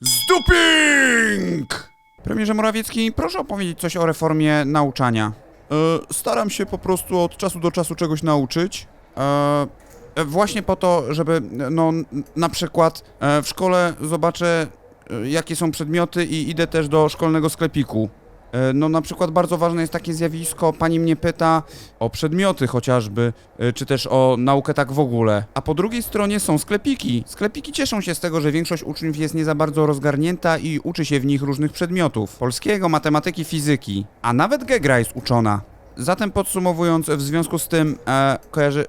Zduping! Premierze Morawiecki, proszę opowiedzieć coś o reformie nauczania. E, staram się po prostu od czasu do czasu czegoś nauczyć. E, e, właśnie po to, żeby, no, na przykład e, w szkole zobaczę, e, jakie są przedmioty i idę też do szkolnego sklepiku. E, No na przykład bardzo ważne jest takie zjawisko, pani mnie pyta o przedmioty chociażby, e, czy też o naukę tak w ogóle. A po drugiej stronie są sklepiki. Sklepiki cieszą się z tego, że większość uczniów jest nie za bardzo rozgarnięta i uczy się w nich różnych przedmiotów. Polskiego, matematyki, fizyki. A nawet Gegra jest uczona. Zatem podsumowując, w związku z tym e, kojarzy...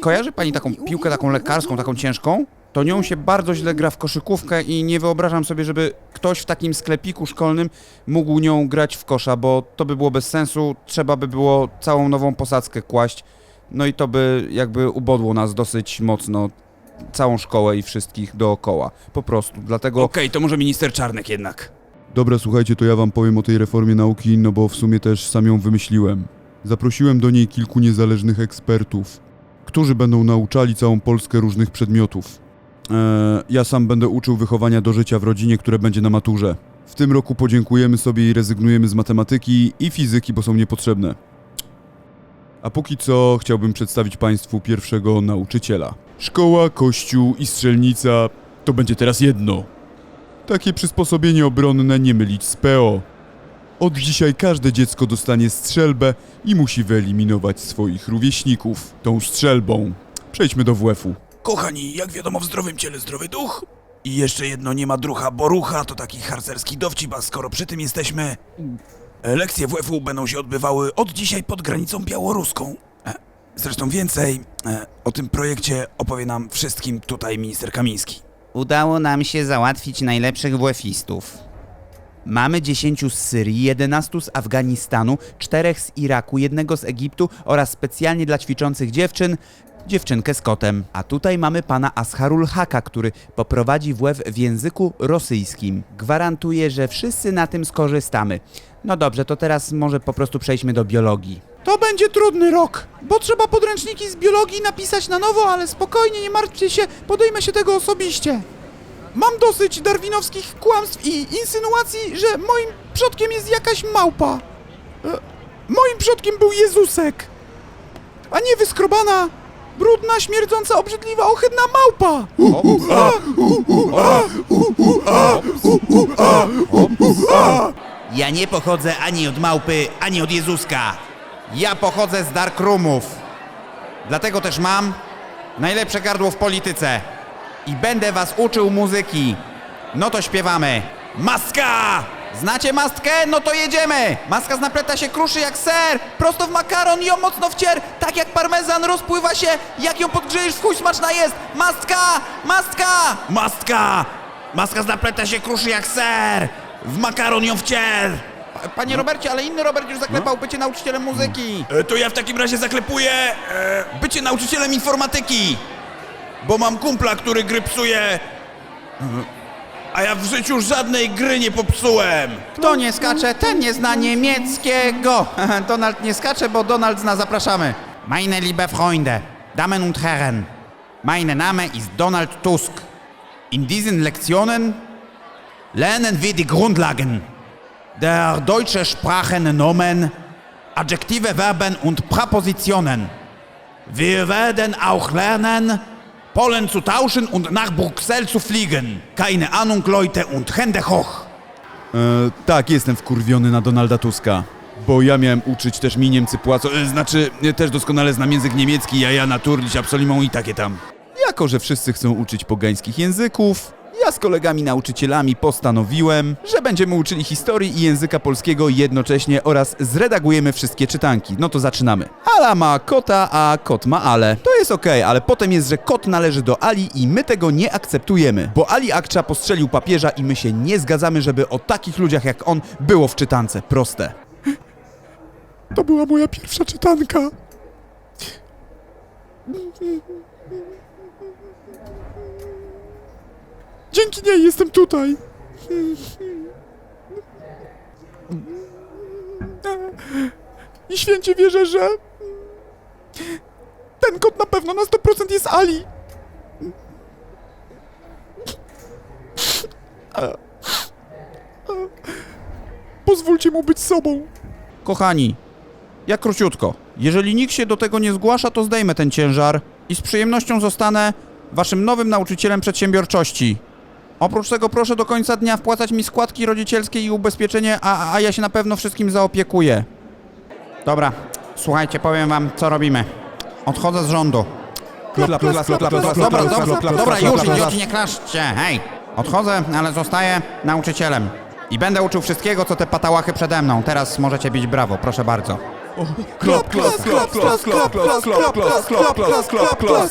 Kojarzy pani taką piłkę, taką lekarską, taką ciężką? To nią się bardzo źle gra w koszykówkę i nie wyobrażam sobie, żeby ktoś w takim sklepiku szkolnym mógł nią grać w kosza, bo to by było bez sensu, trzeba by było całą nową posadzkę kłaść, no i to by jakby ubodło nas dosyć mocno, całą szkołę i wszystkich dookoła, po prostu, dlatego... Okej, to może minister Czarnek jednak. Dobra, słuchajcie, to ja wam powiem o tej reformie nauki, no bo w sumie też sam ją wymyśliłem. Zaprosiłem do niej kilku niezależnych ekspertów, którzy będą nauczali całą Polskę różnych przedmiotów. Eee, ja sam będę uczył wychowania do życia w rodzinie, które będzie na maturze. W tym roku podziękujemy sobie i rezygnujemy z matematyki i fizyki, bo są niepotrzebne. A póki co chciałbym przedstawić Państwu pierwszego nauczyciela. Szkoła, kościół i strzelnica to będzie teraz jedno. Takie przysposobienie obronne nie mylić z PO. Od dzisiaj każde dziecko dostanie strzelbę i musi wyeliminować swoich rówieśników tą strzelbą. Przejdźmy do WF-u. Kochani, jak wiadomo, w zdrowym ciele zdrowy duch. I jeszcze jedno, nie ma drucha, bo rucha to taki harcerski dowcip, a skoro przy tym jesteśmy... Lekcje WF-u będą się odbywały od dzisiaj pod granicą białoruską. E, Zresztą więcej e, o tym projekcie opowie nam wszystkim tutaj minister Kamiński. Udało nam się załatwić najlepszych WF-istów. Mamy 10 z Syrii, 11 z Afganistanu, 4 z Iraku, jednego z Egiptu oraz specjalnie dla ćwiczących dziewczyn dziewczynkę z kotem. A tutaj mamy pana Asharul Haka, który poprowadzi WF w języku rosyjskim. Gwarantuję, że wszyscy na tym skorzystamy. No dobrze, to teraz może po prostu przejdźmy do biologii. To będzie trudny rok, bo trzeba podręczniki z biologii napisać na nowo, ale spokojnie, nie martwcie się, podejmę się tego osobiście. Mam dosyć darwinowskich kłamstw i insynuacji, że moim przodkiem jest jakaś małpa. E, moim przodkiem był Jezusek, a nie wyskrobana, brudna, śmierdząca, obrzydliwa, ohydna małpa. Ja nie pochodzę ani od małpy, ani od Jezuska. Ja pochodzę z Darkroomów. Dlatego też mam najlepsze gardło w polityce. I będę was uczył muzyki. No to śpiewamy. Maska! Znacie mastkę? No to jedziemy! Maska z napleta się kruszy jak ser, prosto w makaron i ją mocno wcier, tak jak parmezan rozpływa się, jak ją podgrzejesz w chuj smaczna jest! Mastka! Mastka! Maska! Maska z napleta się kruszy jak ser! W makaron ją wcier! Panie Robercie, ale inny Robert już zaklepał bycie nauczycielem muzyki. E, To ja w takim razie zaklepuję e, bycie nauczycielem informatyki. Bo mam kumpla, który gry psuje. A ja w życiu żadnej gry nie popsułem. Kto nie skacze, ten nie zna niemieckiego. Donald nie skacze, bo Donald zna, zapraszamy. Meine liebe Freunde, Damen und Herren, mein Name ist Donald Tusk. In diesen Lektionen lernen wir die Grundlagen der deutschen Sprachen, Nomen, Adjektive, Verben und Präpositionen. Wir werden auch lernen, Polen zu tauschen und nach Brüssel zu fliegen. Keine Ahnung, Leute, und Hände hoch. E, tak, jestem wkurwiony na Donalda Tuska. Bo ja miałem uczyć też mi Niemcy płacą, e, znaczy e, też doskonale znam język niemiecki, ja ja naturlić absolimą i takie tam. Jako, że wszyscy chcą uczyć pogańskich języków, ja z kolegami nauczycielami postanowiłem, że będziemy uczyli historii i języka polskiego jednocześnie oraz zredagujemy wszystkie czytanki. No to zaczynamy. Ala ma kota, a kot ma Ale. To jest okej, ale potem jest, że kot należy do Ali i my tego nie akceptujemy, bo Ali Akcza postrzelił papieża i my się nie zgadzamy, żeby o takich ludziach jak on było w czytance. Proste. To była moja pierwsza czytanka. Dzięki niej jestem tutaj. I święcie wierzę, że ten kot na pewno na 100% jest Ali. Pozwólcie mu być sobą. Kochani, jak króciutko. Jeżeli nikt się do tego nie zgłasza, to zdejmę ten ciężar i z przyjemnością zostanę waszym nowym nauczycielem przedsiębiorczości. Oprócz tego proszę do końca dnia wpłacać mi składki rodzicielskie i ubezpieczenie, a, a ja się na pewno wszystkim zaopiekuję. Dobra, słuchajcie, powiem wam, co robimy. Odchodzę z rządu. Dobra, dobra, dobra, już idioci, nie klaszczcie, hej! Odchodzę, ale zostaję nauczycielem. I będę uczył wszystkiego, co te patałachy przede mną. Teraz możecie bić brawo, proszę bardzo. Klap, klap, klap, klap, klap, klap, klap, klap, klap, klap, klap, klap.